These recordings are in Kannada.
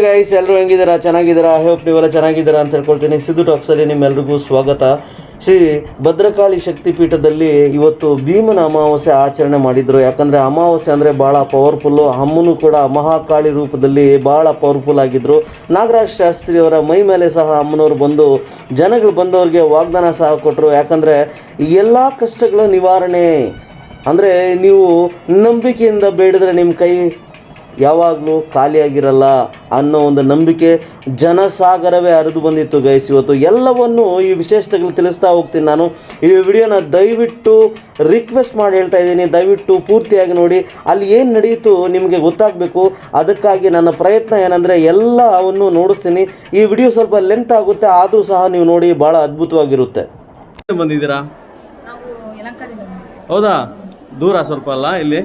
ಗೈಸ್ ಎಲ್ಲರೂ ಹೆಂಗಿದ್ದೀರಾ? ಚೆನ್ನಾಗಿದ್ದೀರಾ? ಐ ಹೋಪ್ ನೀವೆಲ್ಲ ಚೆನ್ನಾಗಿದ್ದೀರಾ ಅಂತ ಹೇಳ್ಕೊಳ್ತೀನಿ. ಸಿದ್ದು ಟಾಕ್ಸಲ್ಲಿ ನಿಮ್ಮೆಲ್ರಿಗೂ ಸ್ವಾಗತ. ಶ್ರೀ ಭದ್ರಕಾಳಿ ಶಕ್ತಿ ಪೀಠದಲ್ಲಿ ಇವತ್ತು ಭೀಮನ ಅಮಾವಾಸ್ಯೆ ಆಚರಣೆ ಮಾಡಿದರು. ಯಾಕಂದರೆ ಅಮಾವಾಸ್ಯೆ ಅಂದರೆ ಭಾಳ ಪವರ್ಫುಲ್ಲು ಅಮ್ಮನೂ ಕೂಡ ಮಹಾಕಾಳಿ ರೂಪದಲ್ಲಿ ಭಾಳ ಪವರ್ಫುಲ್ ಆಗಿದ್ದರು ನಾಗರಾಜ್ ಶಾಸ್ತ್ರಿಯವರ ಮೈ ಮೇಲೆ ಸಹ ಅಮ್ಮನವರು ಬಂದು, ಜನಗಳು ಬಂದವರಿಗೆ ವಾಗ್ದಾನ ಸಹ ಕೊಟ್ಟರು ಯಾಕಂದರೆ ಎಲ್ಲ ಕಷ್ಟಗಳ ನಿವಾರಣೆ. ಅಂದರೆ ನೀವು ನಂಬಿಕೆಯಿಂದ ಬೇಡಿದ್ರೆ ನಿಮ್ಮ ಕೈ ಯಾವಾಗಲೂ ಖಾಲಿಯಾಗಿರಲ್ಲ ಅನ್ನೋ ಒಂದು ನಂಬಿಕೆ ಜನಸಾಗರವೇ ಹರಿದು ಬಂದಿತ್ತು ಗೈಸ್ ಇವತ್ತು. ಎಲ್ಲವನ್ನು ಈ ವಿಶೇಷತೆಗಳು ತಿಳಿಸ್ತಾ ಹೋಗ್ತೀನಿ ನಾನು. ಈ ವಿಡಿಯೋನ ದಯವಿಟ್ಟು ರಿಕ್ವೆಸ್ಟ್ ಮಾಡಿ ಹೇಳ್ತಾ ಇದ್ದೀನಿ. ದಯವಿಟ್ಟು ಪೂರ್ತಿಯಾಗಿ ನೋಡಿ. ಅಲ್ಲಿ ಏನು ನಡೆಯಿತು ನಿಮಗೆ ಗೊತ್ತಾಗಬೇಕು. ಅದಕ್ಕಾಗಿ ನನ್ನ ಪ್ರಯತ್ನ ಏನಂದರೆ ಎಲ್ಲವನ್ನು ನೋಡಿಸ್ತೀನಿ. ಈ ವಿಡಿಯೋ ಸ್ವಲ್ಪ ಲೆಂತ್ ಆಗುತ್ತೆ. ಆದರೂ ಸಹ ನೀವು ನೋಡಿ ಭಾಳ ಅದ್ಭುತವಾಗಿರುತ್ತೆ. ಬಂದಿದ್ದೀರಾ? ಹೌದಾ? ದೂರ ಸ್ವಲ್ಪ ಅಲ್ಲ ಇಲ್ಲಿ?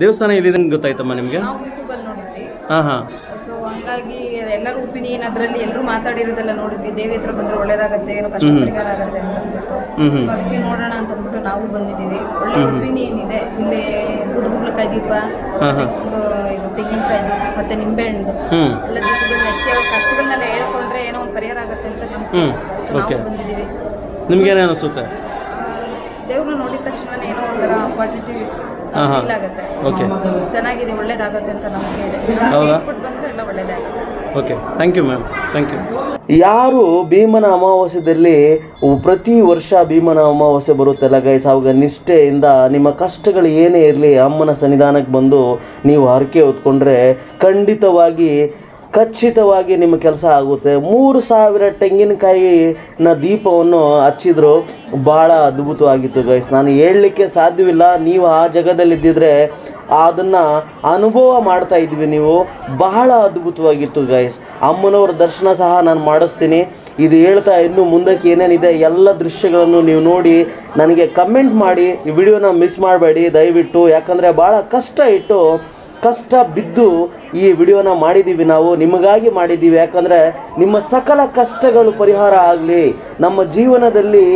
ದೇವಸ್ಥಾನ ಎಲ್ಲಿದೆ ಗೊತ್ತಾಯ್ತಮ್ಮ ನಿಮಗೆ? ನಾವು ಯೂಟ್ಯೂಬಲ್ಲಿ ನೋಡಿದ್ವಿ. ಹಾಂ ಹಾಂ. ಸೊ ಹಂಗಾಗಿ ಎಲ್ಲರ ಒಪಿನಿಯನ್ ಅದರಲ್ಲಿ ಎಲ್ಲರೂ ಮಾತಾಡಿರೋದೆಲ್ಲ ನೋಡಿದ್ವಿ. ದೇವಿ ಹತ್ರ ಬಂದ್ರೆ ಒಳ್ಳೇದಾಗತ್ತೆ ಏನೋ ಕಷ್ಟ ಪರಿಹಾರ ಆಗುತ್ತೆ ಅಂತ ಅಂದ್ಬಿಟ್ಟು. ಸೊ ಅದಕ್ಕೆ ನೋಡೋಣ ಅಂತ ಅಂದ್ಬಿಟ್ಟು ನಾವು ಬಂದಿದ್ದೀವಿ. ಒಳ್ಳೆ ಒಪಿನಿಯನ್ ಇದೆ ಇಲ್ಲಿ ಕುದುಗುಡ್ಲಕಾಯಿ ದೀಪ ಇದು ತೆಂಗಿನಕಾಯಿ ಮತ್ತೆ ನಿಂಬೆಹಣ್ಣು. ಎಲ್ಲ ದೀಪಗಳು ಹಚ್ಚಿ ಅವ್ರ ಕಷ್ಟಗಳನ್ನೆಲ್ಲ ಹೇಳ್ಕೊಂಡ್ರೆ ಏನೋ ಒಂದು ಪರಿಹಾರ ಆಗುತ್ತೆ ಅಂತ ಸೊ ನಾವು ಬಂದಿದ್ದೀವಿ. ನಿಮ್ಗೇನು ಅನಿಸುತ್ತೆ? ದೇವ್ರನ್ನ ನೋಡಿದ ತಕ್ಷಣ ಏನೋ ಒಂಥರ ಪಾಸಿಟಿವ್. ಫೀಲ್ ಆಗುತ್ತೆ ಓಕೆ ಚೆನ್ನಾಗಿದೆ ಒಳ್ಳೇದಾಗುತ್ತೆ ಅಂತ ನಮಗೆ ಇದೆ ಹೌದಾ? ಬಂದ್ರೆ ಎಲ್ಲ ಒಳ್ಳೇದೇ ಆಗುತ್ತೆ okay thank you ma'am thank you ಯಾರು ಭೀಮನ ಅಮಾವಾಸ್ಯದಲ್ಲಿ ಪ್ರತಿ ವರ್ಷ ಭೀಮನ ಅಮಾವಾಸ್ಯೆ ಬರುತ್ತಲ್ಲ ಗೈಸ್ ಆವಾಗ ನಿಷ್ಠೆಯಿಂದ ನಿಮ್ಮ ಕಷ್ಟಗಳು ಏನೇ ಇರಲಿ ಅಮ್ಮನ ಸನ್ನಿಧಾನಕ್ಕೆ ಬಂದು ನೀವು ಹರಕೆ ಹೊತ್ಕೊಂಡ್ರೆ ಖಂಡಿತವಾಗಿ ಖಚಿತವಾಗಿ ನಿಮ್ಮ ಕೆಲಸ ಆಗುತ್ತೆ. ಮೂರು ಸಾವಿರ ತೆಂಗಿನಕಾಯಿನ ದೀಪವನ್ನು ಹಚ್ಚಿದ್ರು. ಭಾಳ ಅದ್ಭುತವಾಗಿತ್ತು ಗೈಸ್ ನಾನು ಹೇಳಲಿಕ್ಕೆ ಸಾಧ್ಯವಿಲ್ಲ. ನೀವು ಆ ಜಾಗದಲ್ಲಿದ್ದಿದ್ರೆ ಅದನ್ನು ಅನುಭವ ಮಾಡ್ತಾ ಇದ್ವಿ ನೀವು. ಬಹಳ ಅದ್ಭುತವಾಗಿತ್ತು ಗೈಸ್ ಅಮ್ಮನವ್ರ ದರ್ಶನ ಸಹ ನಾನು ಮಾಡಿಸ್ತೀನಿ. ಇದು ಹೇಳ್ತಾ ಇನ್ನು ಮುಂದಕ್ಕೆ ಏನೇನಿದೆ ಎಲ್ಲ ದೃಶ್ಯಗಳನ್ನು ನೀವು ನೋಡಿ ನನಗೆ ಕಮೆಂಟ್ ಮಾಡಿ. ಈ ವಿಡಿಯೋನ ಮಿಸ್ ಮಾಡಬೇಡಿ. ದಯವಿಟ್ಟು. ಯಾಕಂದರೆ ಭಾಳ ಕಷ್ಟ ಇಟ್ಟು ಕಷ್ಟ ಬಿದ್ದು ಈ ವಿಡಿಯೋನ ಮಾಡಿದ್ದೀವಿ ನಾವು, ನಿಮಗಾಗಿ ಮಾಡಿದ್ದೀವಿ ಯಾಕಂದರೆ ನಿಮ್ಮ ಸಕಲ ಕಷ್ಟಗಳು ಪರಿಹಾರ ಆಗಲಿ. ನಮ್ಮ ಜೀವನದಲ್ಲಿ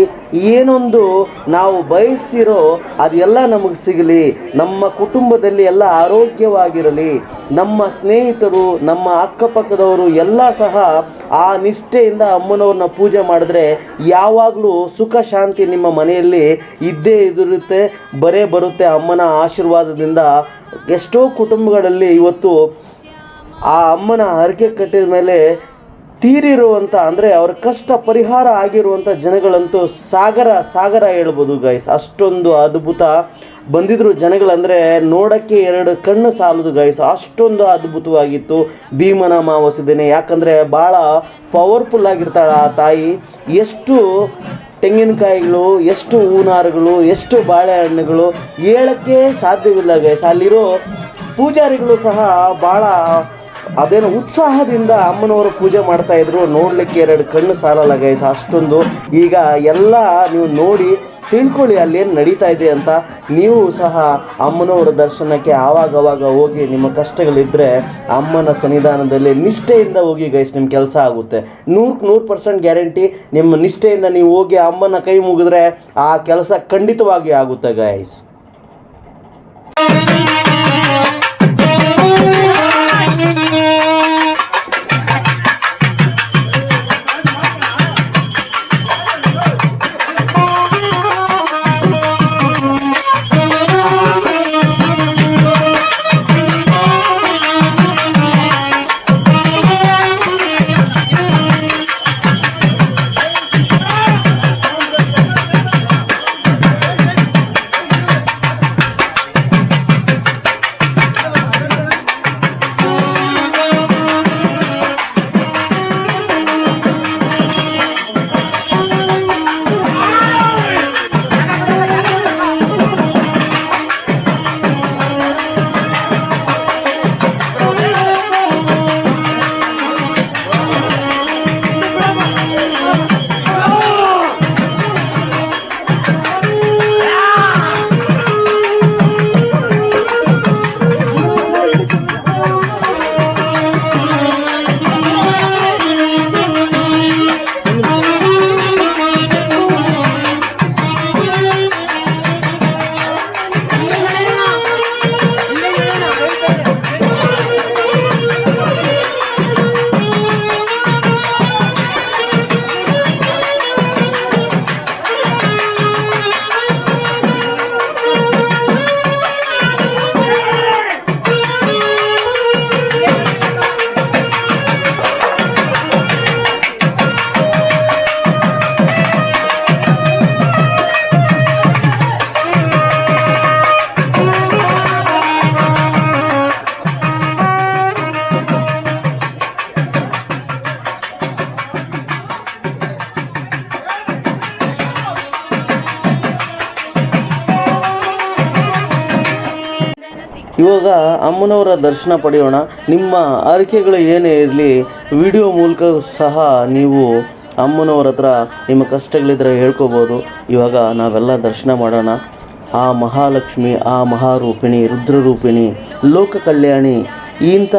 ಏನೊಂದು ನಾವು ಬಯಸ್ತಿರೋ ಅದೆಲ್ಲ ನಮಗೆ ಸಿಗಲಿ. ನಮ್ಮ ಕುಟುಂಬದಲ್ಲಿ ಎಲ್ಲ ಆರೋಗ್ಯವಾಗಿರಲಿ. ನಮ್ಮ ಸ್ನೇಹಿತರು, ನಮ್ಮ ಅಕ್ಕಪಕ್ಕದವರು ಎಲ್ಲ ಸಹ ಆ ನಿಷ್ಠೆಯಿಂದ ಅಮ್ಮನವ್ರನ್ನ ಪೂಜೆ ಮಾಡಿದ್ರೆ ಯಾವಾಗಲೂ ಸುಖ, ಶಾಂತಿ ನಿಮ್ಮ ಮನೆಯಲ್ಲಿ ಇದ್ದೇ ಇದಿರುತ್ತೆ ಬರೇ ಬರುತ್ತೆ. ಅಮ್ಮನ ಆಶೀರ್ವಾದದಿಂದ ಎಷ್ಟೋ ಕುಟುಂಬಗಳಲ್ಲಿ ಇವತ್ತು ಆ ಅಮ್ಮನ ಹರಕೆ ಕಟ್ಟಿದ ಮೇಲೆ ತೀರಿರುವಂಥ ಅಂದರೆ ಅವರ ಕಷ್ಟ ಪರಿಹಾರ ಆಗಿರುವಂಥ ಜನಗಳಂತೂ ಸಾಗರ ಸಾಗರ ಹೇಳ್ಬೋದು ಗೈಸ್ ಅಷ್ಟೊಂದು ಅದ್ಭುತ ಬಂದಿದ್ರು ಜನಗಳಂದರೆ ನೋಡೋಕ್ಕೆ ಎರಡು ಕಣ್ಣು ಸಾಲದು ಗೈಸ್ ಅಷ್ಟೊಂದು ಅದ್ಭುತವಾಗಿತ್ತು ಭೀಮನ ಮಾವಸಿದ್ದೇನೆ ದಿನ ಯಾಕಂದರೆ ಭಾಳ ಪವರ್ಫುಲ್ ಆಗಿರ್ತಾಳೆ ಆ ತಾಯಿ. ಎಷ್ಟು ತೆಂಗಿನಕಾಯಿಗಳು, ಎಷ್ಟು ಹೂನಾರುಗಳು, ಎಷ್ಟು ಬಾಳೆಹಣ್ಣುಗಳು ಹೇಳಕ್ಕೆ ಸಾಧ್ಯವಿಲ್ಲ ಗೈಸ್ ಅಲ್ಲಿರೋ ಪೂಜಾರಿಗಳು ಸಹ ಭಾಳ ಅದೇನು ಉತ್ಸಾಹದಿಂದ ಅಮ್ಮನವರು ಪೂಜೆ ಮಾಡ್ತಾಯಿದ್ರು ನೋಡ್ಲಿಕ್ಕೆ ಎರಡು ಕಣ್ಣು ಸಾಲಲ್ಲ ಗೈಸ್ ಅಷ್ಟೊಂದು. ಈಗ ಎಲ್ಲ ನೀವು ನೋಡಿ ತಿಳ್ಕೊಳ್ಳಿ ಅಲ್ಲೇನು ನಡೀತಾ ಇದೆ ಅಂತ. ನೀವು ಸಹ ಅಮ್ಮನವರ ದರ್ಶನಕ್ಕೆ ಆವಾಗವಾಗ ಹೋಗಿ ನಿಮ್ಮ ಕಷ್ಟಗಳಿದ್ದರೆ ಅಮ್ಮನ ಸನ್ನಿಧಾನದಲ್ಲಿ ನಿಷ್ಠೆಯಿಂದ ಹೋಗಿ ಗೈಸ್ ನಿಮ್ಮ ಕೆಲಸ ಆಗುತ್ತೆ. ನೂರಕ್ಕೆ ನೂರು ಪರ್ಸೆಂಟ್ ಗ್ಯಾರಂಟಿ ನಿಮ್ಮ ನಿಷ್ಠೆಯಿಂದ ನೀವು ಹೋಗಿ ಅಮ್ಮನ ಕೈ ಮುಗಿದ್ರೆ ಆ ಕೆಲಸ ಖಂಡಿತವಾಗಿ ಆಗುತ್ತೆ ಗೈಸ್ ಇವಾಗ ಅಮ್ಮನವರ ದರ್ಶನ ಪಡೆಯೋಣ. ನಿಮ್ಮ ಆರೈಕೆಗಳು ಏನೇ ಇರಲಿ, ವಿಡಿಯೋ ಮೂಲಕ ಸಹ ನೀವು ಅಮ್ಮನವ್ರ ಹತ್ರ ನಿಮ್ಮ ಕಷ್ಟಗಳಿದ್ರೆ ಹೇಳ್ಕೋಬೋದು. ಇವಾಗ ನಾವೆಲ್ಲ ದರ್ಶನ ಮಾಡೋಣ. ಆ ಮಹಾಲಕ್ಷ್ಮಿ, ಆ ಮಹಾರೂಪಿಣಿ, ರುದ್ರರೂಪಿಣಿ ಲೋಕ ಕಲ್ಯಾಣಿ ಇಂಥ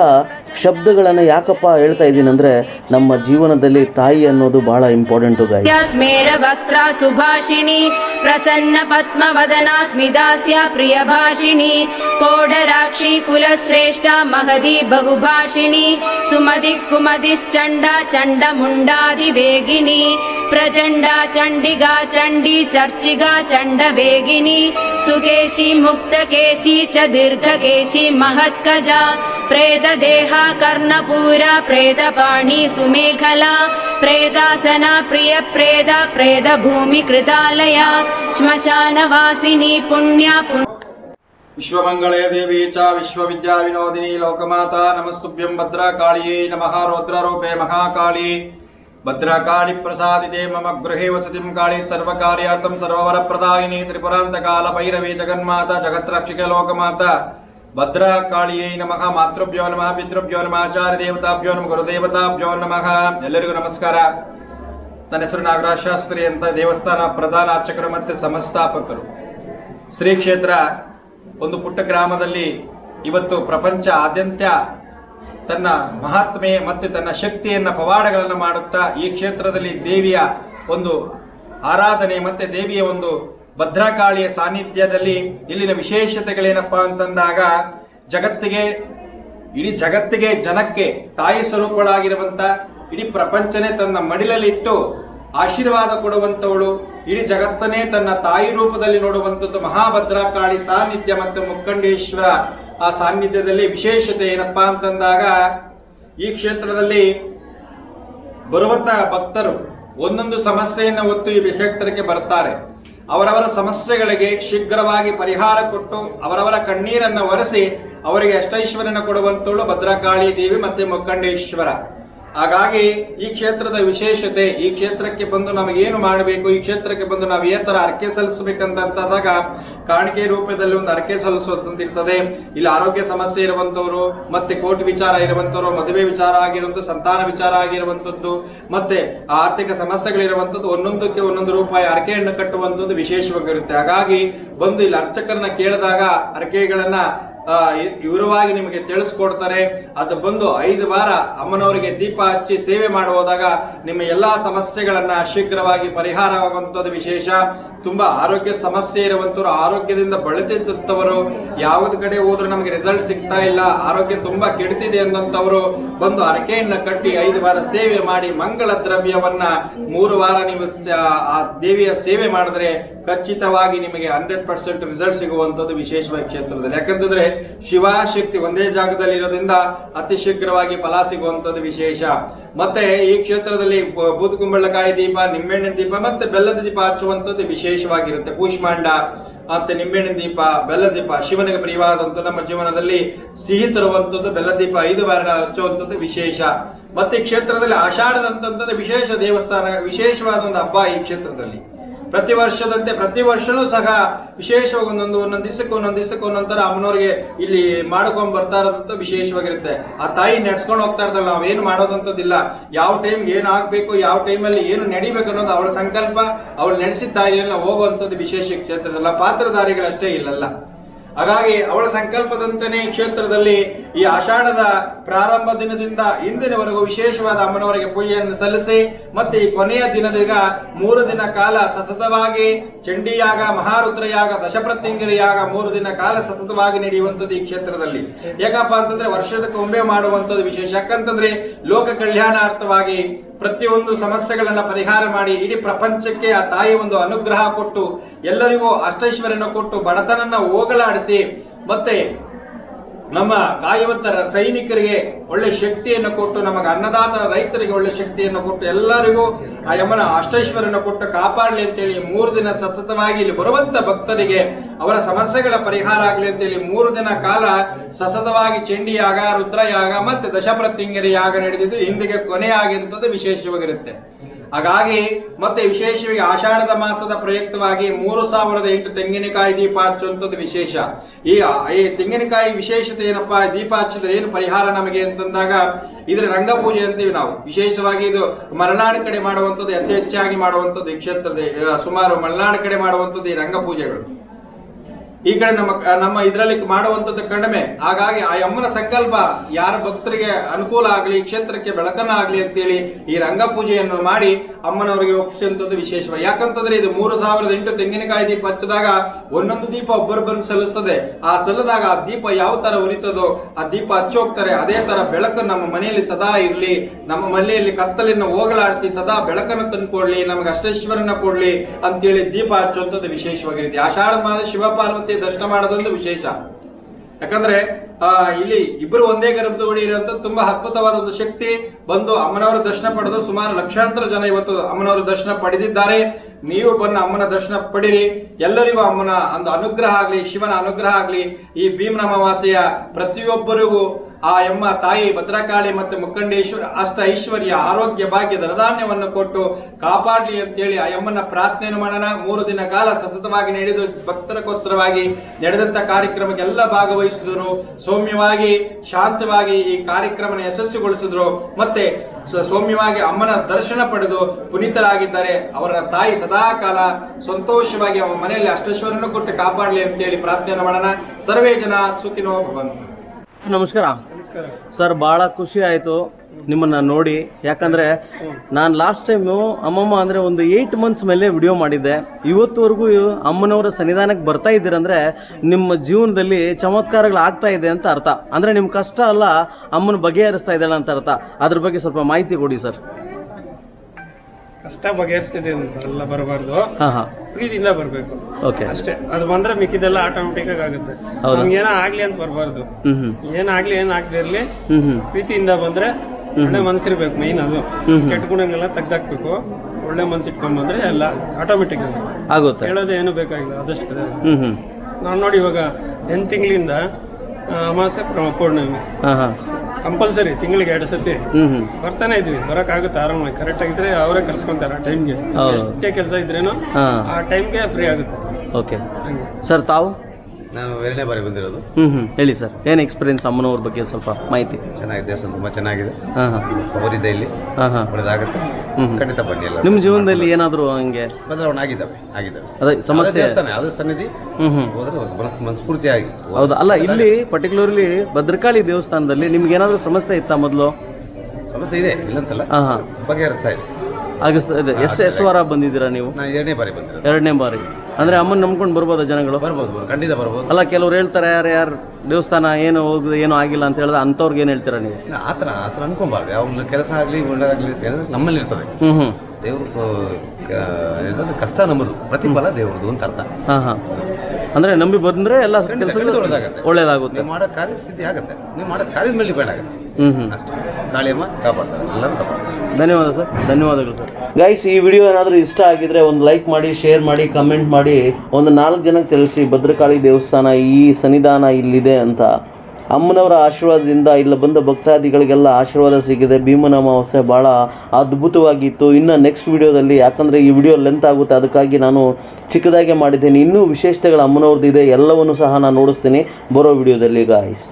ಶಬ್ದಗಳನ್ನು ಯಾಕಪ್ಪ ಹೇಳ್ತಾ ಇದ್ದೀನಂದರೆ ನಮ್ಮ ಜೀವನದಲ್ಲಿ ತಾಯಿ ಅನ್ನೋದು ಬಹಳ ಇಂಪಾರ್ಟೆಂಟು ಗಾಯ ಸ್ಮೇರ ವಕ್ರ ಸುಭಾಷಿಣಿ, ಪ್ರಸನ್ನ ಪದ್ಮವದನ ಸ್ಮಿದಾಸ್ಯ ಪ್ರಿಯ ಭಾಷಿಣಿ, ಕೋಡರಾಕ್ಷಿ ಕುಲಶ್ರೇಷ್ಠ ಮಹದಿ ಬಹುಭಾಷಿಣಿ, ಸುಮದಿ ಕುಮದಿಶ್ಚಂಡ ಚಂಡ ಮುಂಡಾದಿ ವೇಗಿನಿ ಪ್ರಚಂಡ ಚಂಡಿಗಾ ಚಂಡಿ ಚರ್ಚಿಗಾ ಚಂಡ ವೇಗಿನಿ ಸುಕೇಶಿ ಮುಕ್ತ ಕೇಶಿ ಚ ದೀರ್ಘ ಕೇಶಿ ಮಹತ್ಕಜ प्रेतदेहा कर्णपूरा प्रेतपाणी सुमेखला प्रेतासना प्रिय प्रेत प्रेतभूमिकृतालया श्मशानवासिनी पुण्या पुण्य विश्वमङ्गले देवी च विश्वविद्याविनोदिनी लोकमाता नमस्तुभ्यं भद्राकाळ्यै नमः रुद्ररूपे महाकाली भद्रकालिप्रसादिते मम गृहे वसतिं काली सर्वकार्यार्थं सर्ववरप्रदायिनी त्रिपुरान्तकालभैरवी जगन्माता जगत्रक्षिकलोकमाता ಭದ್ರಕಾಳಿಯೇ ನಮಃ, ಮಾತೃಭ್ಯೋ ನಮಃ, ಪಿತೃಭ್ಯೋ ನಮಃ ಆಚಾರ್ಯ ದೇವತಾಭ್ಯೋ ನಮಃ, ಗುರುದೇವತಾಭ್ಯೋ ನಮಃ. ಎಲ್ಲರಿಗೂ ನಮಸ್ಕಾರ. ನನ್ನ ಹೆಸರು ನಾಗರಾಜ್ ಶಾಸ್ತ್ರಿ ಅಂತ ದೇವಸ್ಥಾನ ಪ್ರಧಾನ ಅರ್ಚಕರು ಮತ್ತು ಸಂಸ್ಥಾಪಕರು. ಶ್ರೀ ಕ್ಷೇತ್ರ ಒಂದು ಪುಟ್ಟ ಗ್ರಾಮದಲ್ಲಿ ಇವತ್ತು ಪ್ರಪಂಚ ಆದ್ಯಂತ ತನ್ನ ಮಹಾತ್ಮೆ ಮತ್ತು ತನ್ನ ಶಕ್ತಿಯನ್ನ, ಪವಾಡಗಳನ್ನು ಮಾಡುತ್ತಾ ಈ ಕ್ಷೇತ್ರದಲ್ಲಿ ದೇವಿಯ ಒಂದು ಆರಾಧನೆ ಮತ್ತೆ ದೇವಿಯ ಒಂದು ಭದ್ರಕಾಳಿಯ ಸಾನ್ನಿಧ್ಯದಲ್ಲಿ ಇಲ್ಲಿನ ವಿಶೇಷತೆಗಳೇನಪ್ಪ ಅಂತಂದಾಗ ಜಗತ್ತಿಗೆ, ಇಡೀ ಜಗತ್ತಿಗೆ ಜನಕ್ಕೆ ತಾಯಿ ಸ್ವರೂಪಗಳಾಗಿರುವಂತ ಇಡೀ ಪ್ರಪಂಚನೇ ತನ್ನ ಮಡಿಲಲ್ಲಿಟ್ಟು ಆಶೀರ್ವಾದ ಕೊಡುವಂಥವಳು ಇಡೀ ಜಗತ್ತನ್ನೇ ತನ್ನ ತಾಯಿ ರೂಪದಲ್ಲಿ ನೋಡುವಂಥದ್ದು ಮಹಾಭದ್ರಕಾಳಿ ಸಾನ್ನಿಧ್ಯ ಮತ್ತು ಮುಕ್ಕಂಡೇಶ್ವರ ಆ ಸಾನ್ನಿಧ್ಯದಲ್ಲಿ ವಿಶೇಷತೆ ಏನಪ್ಪಾ ಅಂತಂದಾಗ ಈ ಕ್ಷೇತ್ರದಲ್ಲಿ ಬರುವಂತಹ ಭಕ್ತರು ಒಂದೊಂದು ಸಮಸ್ಯೆಯನ್ನು ಹೊತ್ತು ಈ ಕ್ಷೇತ್ರಕ್ಕೆ ಬರ್ತಾರೆ. ಅವರವರ ಸಮಸ್ಯೆಗಳಿಗೆ ಶೀಘ್ರವಾಗಿ ಪರಿಹಾರ ಕೊಟ್ಟು ಅವರವರ ಕಣ್ಣೀರನ್ನು ಒರೆಸಿ ಅವರಿಗೆ ಅಷ್ಟೈಶ್ವರ್ಯನ ಕೊಡುವಂತೋಳು ಭದ್ರಕಾಳಿ ದೇವಿ ಮತ್ತೆ ಮುಕ್ಕಂಡೇಶ್ವರ ಹಾಗಾಗಿ ಈ ಕ್ಷೇತ್ರದ ವಿಶೇಷತೆ, ಈ ಕ್ಷೇತ್ರಕ್ಕೆ ಬಂದು ನಮಗೇನು ಮಾಡಬೇಕು, ಈ ಕ್ಷೇತ್ರಕ್ಕೆ ಬಂದು ನಾವು ತರ ಅರ್ಕೆ ಸಲ್ಲಿಸಬೇಕಂತಾದಾಗ ಕಾಣಿಕೆ ರೂಪದಲ್ಲಿ ಒಂದು ಅರ್ಕೆ ಸಲ್ಲಿಸುವಂತಿರ್ತದೆ ಇಲ್ಲಿ ಆರೋಗ್ಯ ಸಮಸ್ಯೆ ಇರುವಂತವರು, ಮತ್ತೆ ಕೋರ್ಟ್ ವಿಚಾರ ಇರುವಂಥವ್ರು ಮದುವೆ ವಿಚಾರ ಆಗಿರುವಂತ ಸಂತಾನ ವಿಚಾರ ಆಗಿರುವಂಥದ್ದು ಮತ್ತೆ ಆರ್ಥಿಕ ಸಮಸ್ಯೆಗಳಿರುವಂತದ್ದು, ಒಂದೊಂದಕ್ಕೆ ಒಂದೊಂದು ರೂಪಾಯಿ ಅರ್ಕೆಯನ್ನು ಕಟ್ಟುವಂಥದ್ದು ವಿಶೇಷವಾಗಿರುತ್ತೆ. ಹಾಗಾಗಿ ಬಂದು ಇಲ್ಲಿ ಅರ್ಚಕರನ್ನ ಕೇಳಿದಾಗ ಅರ್ಕೆಗಳನ್ನ ವಿವರವಾಗಿ ನಿಮಗೆ ತಿಳಿಸ್ಕೊಡ್ತಾರೆ. ಅದು ಬಂದು ಐದು ವಾರ ಅಮ್ಮನವರಿಗೆ ದೀಪ ಹಚ್ಚಿ ಸೇವೆ ಮಾಡುವುದಾಗ ನಿಮ್ಮ ಎಲ್ಲಾ ಸಮಸ್ಯೆಗಳನ್ನ ಶೀಘ್ರವಾಗಿ ಪರಿಹಾರವಾಗುವಂಥದ್ದು ವಿಶೇಷ. ತುಂಬಾ ಆರೋಗ್ಯ ಸಮಸ್ಯೆ ಇರುವಂಥವ್ರು ಆರೋಗ್ಯದಿಂದ ಬಳಲುತ್ತಿದ್ದವರು. ಯಾವ್ದು ಕಡೆ ಹೋದ್ರೂ ನಮಗೆ ರಿಸಲ್ಟ್ ಸಿಗ್ತಾ ಇಲ್ಲ. ಆರೋಗ್ಯ ತುಂಬಾ ಕೆಡ್ತಿದೆ ಅನ್ನೋಂಥವ್ರು ಬಂದು ಅರಕೆಯನ್ನು ಕಟ್ಟಿ ಐದು ವಾರ ಸೇವೆ ಮಾಡಿ ಮಂಗಳ ದ್ರವ್ಯವನ್ನ ಮೂರು ವಾರ ನೀವು ಆ ದೇವಿಯ ಸೇವೆ ಮಾಡಿದ್ರೆ ಖಚಿತವಾಗಿ ನಿಮಗೆ ಹಂಡ್ರೆಡ್ ಪರ್ಸೆಂಟ್ ರಿಸಲ್ಟ್ ಸಿಗುವಂಥದ್ದು ವಿಶೇಷವಾಗಿ ಕ್ಷೇತ್ರದಲ್ಲಿ. ಯಾಕಂತಂದ್ರೆ ಶಿವಶಕ್ತಿ ಒಂದೇ ಜಾಗದಲ್ಲಿ ಇರೋದ್ರಿಂದ ಅತಿ ಶೀಘ್ರವಾಗಿ ಫಲ ಸಿಗುವಂತದ್ದು ವಿಶೇಷ. ಮತ್ತೆ ಈ ಕ್ಷೇತ್ರದಲ್ಲಿ ಬೂದುಕುಂಬಳಕಾಯಿ ದೀಪ ನಿಂಬೆಹಣ್ಣಿನ ದೀಪ ಮತ್ತೆ ಬೆಲ್ಲದ ದೀಪ ಹಚ್ಚುವಂತದ್ದು ವಿಶೇಷವಾಗಿರುತ್ತೆ. ಕೂಷ್ಮಾಂಡ ಮತ್ತೆ ನಿಂಬೆಹಣ್ಣಿನ ದೀಪ ಬೆಲ್ಲ ದೀಪ, ಶಿವನಿಗೆ ಪ್ರಿಯವಾದಂತ ನಮ್ಮ ಜೀವನದಲ್ಲಿ ಸಿಹಿ ತರುವಂತದ್ದು ಬೆಲ್ಲ ದೀಪ ಐದು ವಾರ ಹಚ್ಚುವಂತದ್ದು ವಿಶೇಷ. ಮತ್ತೆ ಈ ಕ್ಷೇತ್ರದಲ್ಲಿ ಆಷಾಢದಂತಂದ್ರೆ ವಿಶೇಷ ದೇವಸ್ಥಾನ, ವಿಶೇಷವಾದ ಒಂದು ಹಬ್ಬ ಈ ಕ್ಷೇತ್ರದಲ್ಲಿ. ಪ್ರತಿ ವರ್ಷದಂತೆ, ಪ್ರತಿ ವರ್ಷನೂ ಸಹ ವಿಶೇಷವಾಗಿ ಒಂದೊಂದು ಒಂದೊಂದು ದಿವಸಕ್ಕೆ ಒಂದೊಂದು ದಿವಸಕ್ಕೆ ಒಂದೊಂದರ ಅಮ್ಮನವ್ರಿಗೆ ಇಲ್ಲಿ ಮಾಡ್ಕೊಂಡು ಬರ್ತಾ ಇರೋದಂತ ವಿಶೇಷವಾಗಿರುತ್ತೆ. ಆ ತಾಯಿ ನಡ್ಸ್ಕೊಂಡು ಹೋಗ್ತಾ ಇರ್ತಾಳೆ, ನಾವೇನು ಮಾಡೋದಂಥದ್ದಿಲ್ಲ ಯಾವ ಟೈಮ್ ಏನು ಆಗಬೇಕು, ಯಾವ ಟೈಮಲ್ಲಿ ಏನು ನಡಿಬೇಕು ಅನ್ನೋದು ಅವಳ ಸಂಕಲ್ಪ, ಅವಳು ನಡೆಸಿದ ತಾಯಿಯನ್ನು ಹೋಗುವಂಥದ್ದು ವಿಶೇಷ ಕ್ಷೇತ್ರದಲ್ಲ, ಪಾತ್ರಧಾರಿಗಳಷ್ಟೇ ಇಲ್ಲಲ್ಲ. ಹಾಗಾಗಿ ಅವಳ ಸಂಕಲ್ಪದಂತೆಯೇ ಈ ಕ್ಷೇತ್ರದಲ್ಲಿ ಈ ಆಷಾಢದ ಪ್ರಾರಂಭ ದಿನದಿಂದ ಇಂದಿನವರೆಗೂ ವಿಶೇಷವಾದ ಅಮ್ಮನವರಿಗೆ ಪೂಜೆಯನ್ನು ಸಲ್ಲಿಸಿ, ಮತ್ತೆ ಈ ಕೊನೆಯ ದಿನದೀಗ ಮೂರು ದಿನ ಕಾಲ ಸತತವಾಗಿ ಚಂಡಿಯಾಗ, ಮಹಾರುದ್ರಯಾಗ ದಶಪ್ರತಿಂಗಿರಿಯಾಗ ಮೂರು ದಿನ ಕಾಲ ಸತತವಾಗಿ ನಡೆಯುವಂಥದ್ದು ಈ ಕ್ಷೇತ್ರದಲ್ಲಿ. ಯಾಕಪ್ಪ ಅಂತಂದ್ರೆ ವರ್ಷದಕ್ಕೊಮ್ಮೆ ಮಾಡುವಂಥದ್ದು ವಿಶೇಷ. ಯಾಕಂತಂದ್ರೆ ಲೋಕ ಕಲ್ಯಾಣಾರ್ಥವಾಗಿ ಪ್ರತಿಯೊಂದು ಸಮಸ್ಯೆಗಳನ್ನು ಪರಿಹಾರ ಮಾಡಿ ಇಡೀ ಪ್ರಪಂಚಕ್ಕೆ ಆ ತಾಯಿ ಒಂದು ಅನುಗ್ರಹ ಕೊಟ್ಟು ಎಲ್ಲರಿಗೂ ಅಷ್ಟೈಶ್ವರ್ಯನ ಕೊಟ್ಟು ಬಡತನನ್ನ ಹೋಗಲಾಡಿಸಿ. ಮತ್ತೆ ನಮ್ಮ ಗಾಯವಂತರ ಸೈನಿಕರಿಗೆ ಒಳ್ಳೆ ಶಕ್ತಿಯನ್ನು ಕೊಟ್ಟು, ನಮಗೆ ಅನ್ನದಾತ ರೈತರಿಗೆ ಒಳ್ಳೆ ಶಕ್ತಿಯನ್ನು ಕೊಟ್ಟು, ಎಲ್ಲರಿಗೂ ಆ ಯಮನ ಅಷ್ಟೈಶ್ವರ್ಯನ ಕೊಟ್ಟು ಕಾಪಾಡಲಿ ಅಂತೇಳಿ ಮೂರು ದಿನ ಸತತವಾಗಿ ಇಲ್ಲಿ ಬರುವಂತ ಭಕ್ತರಿಗೆ ಅವರ ಸಮಸ್ಯೆಗಳ ಪರಿಹಾರ ಆಗಲಿ ಅಂತೇಳಿ ಮೂರು ದಿನ ಕಾಲ ಸತತವಾಗಿ ಚಂಡಿ ಯಾಗ, ರುದ್ರಯಾಗ ಮತ್ತೆ ದಶಪ್ರತಿಂಗಿರಿಯಾಗ ನಡೆದಿದ್ದು, ಇಂದಿಗೆ ಕೊನೆಯಾಗಿಂಥದ್ದು ವಿಶೇಷವಾಗಿರುತ್ತೆ. ಹಾಗಾಗಿ ಮತ್ತೆ ವಿಶೇಷವಾಗಿ ಆಷಾಢದ ಮಾಸದ ಪ್ರಯುಕ್ತವಾಗಿ ಮೂರು ಸಾವಿರದ ಎಂಟು ತೆಂಗಿನಕಾಯಿ ದೀಪ ಹಚ್ಚುವಂಥದ್ದು ವಿಶೇಷ. ಈ ಈ ತೆಂಗಿನಕಾಯಿ ವಿಶೇಷತೆ ಏನಪ್ಪಾ? ದೀಪ ಹಚ್ಚಿದ್ರೆ ಏನು ಪರಿಹಾರ ನಮಗೆ ಅಂತಂದಾಗ ಇದ್ರ ರಂಗಪೂಜೆ ಅಂತೀವಿ ನಾವು. ವಿಶೇಷವಾಗಿ ಇದು ಮಲೆನಾಡು ಕಡೆ ಮಾಡುವಂಥದ್ದು ಅತಿ ಹೆಚ್ಚಾಗಿ ಮಾಡುವಂಥದ್ದು ಈ ಕ್ಷೇತ್ರದ ಸುಮಾರು ಮಲೆನಾಡು ಕಡೆ ಮಾಡುವಂಥದ್ದು ಈ ರಂಗಪೂಜೆಗಳು. ಈ ಕಡೆ ನಮ್ಮ ನಮ್ಮ ಇದರಲ್ಲಿ ಮಾಡುವಂಥದ್ದು ಕಡಿಮೆ. ಹಾಗಾಗಿ ಆ ಅಮ್ಮನ ಸಂಕಲ್ಪ ಯಾರ ಭಕ್ತರಿಗೆ ಅನುಕೂಲ ಆಗಲಿ, ಕ್ಷೇತ್ರಕ್ಕೆ ಬೆಳಕನ್ನ ಆಗಲಿ ಅಂತೇಳಿ ಈ ರಂಗ ಪೂಜೆಯನ್ನು ಮಾಡಿ ಅಮ್ಮನವರಿಗೆ ಒಪ್ಪಿಸುವಂಥದ್ದು ವಿಶೇಷವಾಗಿ ಯಾಕಂತಂದ್ರೆ ಇದು ಮೂರು ಸಾವಿರದ ಎಂಟು ತೆಂಗಿನಕಾಯಿ ದೀಪ ಹಚ್ಚಿದಾಗ ಒಂದೊಂದು ದೀಪ ಒಬ್ಬರೊಬ್ಬರಿಗೆ ಸಲ್ಲಿಸ್ತದೆ. ಆ ಸಲ್ಲದಾಗ ಆ ದೀಪ ಯಾವ ತರ ಉರಿತದೋ, ಆ ದೀಪ ಹಚ್ಚಿ ಹೋಗ್ತಾರೆ. ಅದೇ ತರ ಬೆಳಕು ನಮ್ಮ ಮನೆಯಲ್ಲಿ ಸದಾ ಇರಲಿ, ನಮ್ಮ ಮನೆಯಲ್ಲಿ ಕತ್ತಲಿನ ಹೋಗಲಾಡಿಸಿ ಸದಾ ಬೆಳಕನ್ನು ತಂದುಕೊಡ್ಲಿ, ನಮಗೆ ಅಷ್ಟೇಶ್ವರನ ಕೊಡ್ಲಿ ಅಂತೇಳಿ ದೀಪ ಹಚ್ಚುವಂಥದ್ದು ವಿಶೇಷವಾಗಿರುತ್ತೆ. ಆಷಾಢ ಮಾಸ ಶಿವಪಾರ್ವತಿ ದರ್ಶನ ಮಾಡೋದೊಂದು ವಿಶೇಷ. ಯಾಕಂದ್ರೆ ಆ, ಇಲ್ಲಿ ಇಬ್ಬರು ಒಂದೇ ಗರ್ಭದೊಡಿ ಇರುವಂತ ತುಂಬಾ ಅದ್ಭುತವಾದ ಒಂದು ಶಕ್ತಿ ಬಂದು ಅಮ್ಮನವರ ದರ್ಶನ ಪಡೆದು ಸುಮಾರು ಲಕ್ಷಾಂತರ ಜನ ಇವತ್ತು ಅಮ್ಮನವರ ದರ್ಶನ ಪಡೆದಿದ್ದಾರೆ. ನೀವು ಬಂದು ಅಮ್ಮನ ದರ್ಶನ ಪಡಿರಿ. ಎಲ್ಲರಿಗೂ ಅಮ್ಮನ ಒಂದು ಅನುಗ್ರಹ ಆಗ್ಲಿ ಶಿವನ ಅನುಗ್ರಹ ಆಗ್ಲಿ ಈ ಭೀಮನ ಅಮಾವಾಸ್ಯೆಯ ಪ್ರತಿಯೊಬ್ಬರಿಗೂ ಆ ಎಮ್ಮ ತಾಯಿ ಭದ್ರಕಾಳಿ ಮತ್ತೆ ಮುಖಂಡೇಶ್ವರ ಅಷ್ಟ ಐಶ್ವರ್ಯ ಆರೋಗ್ಯ ಭಾಗ್ಯ ಧನಧಾನ್ಯವನ್ನು ಕೊಟ್ಟು ಕಾಪಾಡಲಿ ಅಂತೇಳಿ ಆ ಎಮ್ಮನ ಪ್ರಾರ್ಥನೆ ಮಾಡೋಣ. ಮೂರು ದಿನ ಕಾಲ ಸತತವಾಗಿ ನಡೆದು ಭಕ್ತರಕ್ಕೋಸ್ಕರವಾಗಿ ನಡೆದಂತ ಕಾರ್ಯಕ್ರಮಕ್ಕೆಲ್ಲ ಭಾಗವಹಿಸಿದರು. ಸೌಮ್ಯವಾಗಿ, ಶಾಂತವಾಗಿ ಈ ಕಾರ್ಯಕ್ರಮ ಯಶಸ್ವಿಗೊಳಿಸಿದ್ರು. ಮತ್ತೆ ಸೌಮ್ಯವಾಗಿ ಅಮ್ಮನ ದರ್ಶನ ಪಡೆದು ಪುನೀತರಾಗಿದ್ದಾರೆ. ಅವರ ತಾಯಿ ಸದಾ ಕಾಲ ಸಂತೋಷವಾಗಿ ಅವರ ಮನೆಯಲ್ಲಿ ಅಷ್ಟೇಶ್ವರನ್ನು ಕೊಟ್ಟು ಕಾಪಾಡಲಿ ಅಂತೇಳಿ ಪ್ರಾರ್ಥನೆ ಮಾಡೋಣ. ಸರ್ವೇ ಜನ ಸುಖಿನೋ ಭವಂತು. ನಮಸ್ಕಾರ. ಸರ್ ಭಾಳ ಖುಷಿ ಆಯಿತು ನಿಮ್ಮನ್ನು ನೋಡಿ. ಯಾಕಂದರೆ ನಾನು ಲಾಸ್ಟ್ ಟೈಮು ಅಮ್ಮಮ್ಮ ಅಂದರೆ ಒಂದು ಏಯ್ಟ್ ಮಂತ್ಸ್ ಮೇಲೆ ವಿಡಿಯೋ ಮಾಡಿದ್ದೆ. ಇವತ್ತುವರೆಗೂ ಅಮ್ಮನವರ ಸನ್ನಿಧಾನಕ್ಕೆ ಬರ್ತಾ ಇದ್ದೀರಂದ್ರೆ ನಿಮ್ಮ ಜೀವನದಲ್ಲಿ ಚಮತ್ಕಾರಗಳು ಆಗ್ತಾ ಇದೆ ಅಂತ ಅರ್ಥ. ಅಂದರೆ ನಿಮ್ಮ ಕಷ್ಟ ಅಲ್ಲ ಅಮ್ಮನ ಬಗೆಹರಿಸ್ತಾ ಇದ್ದಾಳೆ ಅಂತ ಅರ್ಥ. ಅದ್ರ ಬಗ್ಗೆ ಸ್ವಲ್ಪ ಮಾಹಿತಿ ಕೊಡಿ ಸರ್. ಕಷ್ಟ ಬಗೆಹರಿಸ್ತಿದೆ ಎಲ್ಲ ಬರಬಾರ್ದು. ಪ್ರೀತಿಯಿಂದ ಬರಬೇಕು. ಓಕೆ ಅಷ್ಟೇ. ಅದು ಬಂದ್ರೆ ಮಿಕ್ಕಿದೆಲ್ಲ ಆಟೋಮೆಟಿಕ್ ಆಗಿ ಆಗುತ್ತೆ. ನಮ್ಗೆ ಏನೋ ಆಗ್ಲಿ ಅಂತ ಬರಬಾರ್ದು. ಏನಾಗ್ಲಿ ಏನಾಗದೆ ಇರಲಿ ಪ್ರೀತಿಯಿಂದ ಬಂದ್ರೆ ಒಳ್ಳೆ ಮನಸ್ಸಿರ್ಬೇಕು ಮೈನ್ ಅದು. ಕೆಟ್ಟ ಗುಣಗಳೆಲ್ಲ ತೆಗ್ದಾಕ್ಬೇಕು. ಒಳ್ಳೆ ಮನ್ಸು ಇಟ್ಕೊಂಡ್ ಬಂದ್ರೆ ಎಲ್ಲ ಆಟೋಮೆಟಿಕ್ ಆಗುತ್ತೆ. ಹೇಳೋದೇ ಏನು ಬೇಕಾಗಿಲ್ಲ. ಆದಷ್ಟು ಕಡೆ. ನಾವು ನೋಡಿ ಇವಾಗ ಎಂಟು ತಿಂಗಳಿಂದ ಪ್ರ- ಪೌರ್ಣಮಿ ಹಾಂ ಹಾಂ. ಕಂಪಲ್ಸರಿ ತಿಂಗಳಿಗೆ ಎರಡು ಸತಿ ಹ್ಞೂ ಹ್ಞೂ ಬರ್ತಾನೆ ಇದ್ವಿ ಆಗುತ್ತೆ ಆರಾಮಾಗಿ. ಕರೆಕ್ಟ್ ಆಗಿದ್ರೆ ಅವರೇ ಕರ್ಸ್ಕೊಂತಾರೆ ಆ ಟೈಮ್ಗೆ ಹೌದು. ಎಷ್ಟೇ ಕೆಲಸ ಇದ್ರೇನು ಹಾಂ. ಆ ಟೈಮ್ಗೆ ಫ್ರೀ ಆಗುತ್ತೆ. ಓಕೆ ಹಂಗೆ. ಸರ್ ತಾವು? ನಾನು ಎರಡನೇ ಬಾರಿ ಬಂದಿರೋದು. ಹ್ಞೂ ಹ್ಞೂ ಹೇಳಿ ಸರ್ ಏನು ಎಕ್ಸ್ಪೀರಿಯನ್ಸ್ ಅಮ್ಮನವ್ರ ಬಗ್ಗೆ ಸ್ವಲ್ಪ ಮಾಹಿತಿ? ಚೆನ್ನಾಗಿದೆ ದೇವಸ್ಥಾನ ತುಂಬ ಚೆನ್ನಾಗಿದೆ. ಹಾಂ ಹಾಂ. ಅವರಿದೆ ಇಲ್ಲಿ. ಹಾಂ ಹಾಂ. ಒಳ್ಳೆದಾಗುತ್ತೆ. ಹ್ಮ್. ಖಂಡಿತ ಬನ್ನಿ ಎಲ್ಲ ನಿಮ್ಮ ಜೀವನದಲ್ಲಿ ಏನಾದರೂ ಹಂಗೆ? ಬದಲಾವಣೆ ಆಗಿದ್ದಾವೆ ಆಗಿದ್ದಾವೆ. ಅದೇ ಸಮಸ್ಯೆ. ದೇವಸ್ಥಾನ ಅದು ಸನ್ನಿಧಿ. ಹ್ಞೂ ಹ್ಞೂ ಹೋದ್ರೆ ಮನಸ್ ಮನಸ್ಫೂರ್ತಿಯಾಗಿ ಹೌದು? ಅಲ್ಲ ಇಲ್ಲಿ ಪರ್ಟಿಕ್ಯುಲರ್ಲಿ ಭದ್ರಕಾಳಿ ದೇವಸ್ಥಾನದಲ್ಲಿ ನಿಮ್ಗೆ ಏನಾದರೂ ಸಮಸ್ಯೆ ಇತ್ತಾ ಮೊದಲು? ಸಮಸ್ಯೆ ಇದೆ ಇಲ್ಲಂತಲ್ಲ. ಹಾಂ ಹಾಂ. ಬಗೆಹರಿಸ್ತಾ ಇದೆ. ಆಗಿಸ್ತಾ ಇದೆ. ಎಷ್ಟು ಎಷ್ಟು ವಾರ ಬಂದಿದ್ದೀರಾ ನೀವು? ನಾನು ಎರಡನೇ ಬಾರಿ ಬಂದಿರೋದು. ಎರಡನೇ ಬಾರಿ ಅಂದರೆ ಅಮ್ಮನ ನಂಬ್ಕೊಂಡು ಬರ್ಬೋದಾ ಜನಗಳು? ಬರ್ಬೋದು ಖಂಡಿತ ಬರ್ಬೋದು. ಅಲ್ಲ ಕೆಲವ್ರು ಹೇಳ್ತಾರೆ ಯಾರು ಯಾರು ದೇವಸ್ಥಾನ ಏನು ಹೋಗುದು ಏನು ಆಗಿಲ್ಲ ಅಂತ ಹೇಳಿದ್ರೆ ಅಂಥವ್ರಿಗೆ ಏನು ಹೇಳ್ತೀರಾ ನೀವು? ಆತರ ಆ ಥರ ಆ ಥರ ಅನ್ಕೊಬಾರ್ದು. ಅವ್ರ ಕೆಲಸ ಆಗಲಿ ಒಳ್ಳೆದಾಗಲಿ ನಮ್ಮಲ್ಲಿ ಇರ್ತದೆ ಹ್ಞೂ ಹ್ಞೂ ದೇವರು ಕಷ್ಟ ನಮ್ಮದು. ಪ್ರತಿಫಲ ದೇವ್ರದ್ದು ಅಂತ ಅರ್ಥ. ಹಾಂ ಹಾಂ. ಅಂದರೆ ನಂಬಿ ಬಂದರೆ ಎಲ್ಲ ಕೆಲಸ ಖಂಡಿತ ಒಳ್ಳೆದಾಗತ್ತೆ. ಒಳ್ಳೇದಾಗುತ್ತೆ. ನೀವು ಮಾಡೋ ಕಾರ್ಯಸ್ಥಿತಿ ಆಗುತ್ತೆ. ನೀವು ಮಾಡೋ ಕಾರ್ಯದ ಮೇಲೆ ಡಿಪೆಂಡ್ ಆಗುತ್ತೆ. ಅಷ್ಟೇ. ಕಾಳಿಯಮ್ಮ ಕಾಪಾಡ್ತಾರೆ. ಎಲ್ಲರೂ ಕಾಪಾಡ್ತಾರೆ. ಧನ್ಯವಾದ ಸರ್. ಧನ್ಯವಾದಗಳು ಸರ್. ಗೈಸ್ ಈ ವಿಡಿಯೋ ಏನಾದರೂ ಇಷ್ಟ ಆಗಿದ್ರೆ ಒಂದು ಲೈಕ್ ಮಾಡಿ ಶೇರ್ ಮಾಡಿ ಕಮೆಂಟ್ ಮಾಡಿ. ಒಂದು ನಾಲ್ಕು ಜನಕ್ಕೆ ತಿಳಿಸಿ ಭದ್ರಕಾಳಿ ದೇವಸ್ಥಾನ ಈ ಸನ್ನಿಧಾನ ಇಲ್ಲಿದೆ ಅಂತ. ಅಮ್ಮನವರ ಆಶೀರ್ವಾದದಿಂದ ಇಲ್ಲಿ ಬಂದ ಭಕ್ತಾದಿಗಳಿಗೆಲ್ಲ ಆಶೀರ್ವಾದ ಸಿಗಿದೆ. ಭೀಮನ ಅಮಾವಾಸ್ಯೆ ಭಾಳ ಅದ್ಭುತವಾಗಿತ್ತು. ಇನ್ನು ನೆಕ್ಸ್ಟ್ ವಿಡಿಯೋದಲ್ಲಿ ಯಾಕಂದರೆ ಈ ವಿಡಿಯೋ ಲೆಂತ್ ಆಗುತ್ತೆ ಅದಕ್ಕಾಗಿ ನಾನು ಚಿಕ್ಕದಾಗೆ ಮಾಡಿದ್ದೇನೆ. ಇನ್ನೂ ವಿಶೇಷತೆಗಳು ಅಮ್ಮನವ್ರದ್ದು ಇದೆ ಎಲ್ಲವನ್ನೂ ಸಹ ನಾನು ನೋಡಿಸ್ತೀನಿ. ಬರೋ ವಿಡಿಯೋದಲ್ಲಿ ಗಾಯ್ಸ್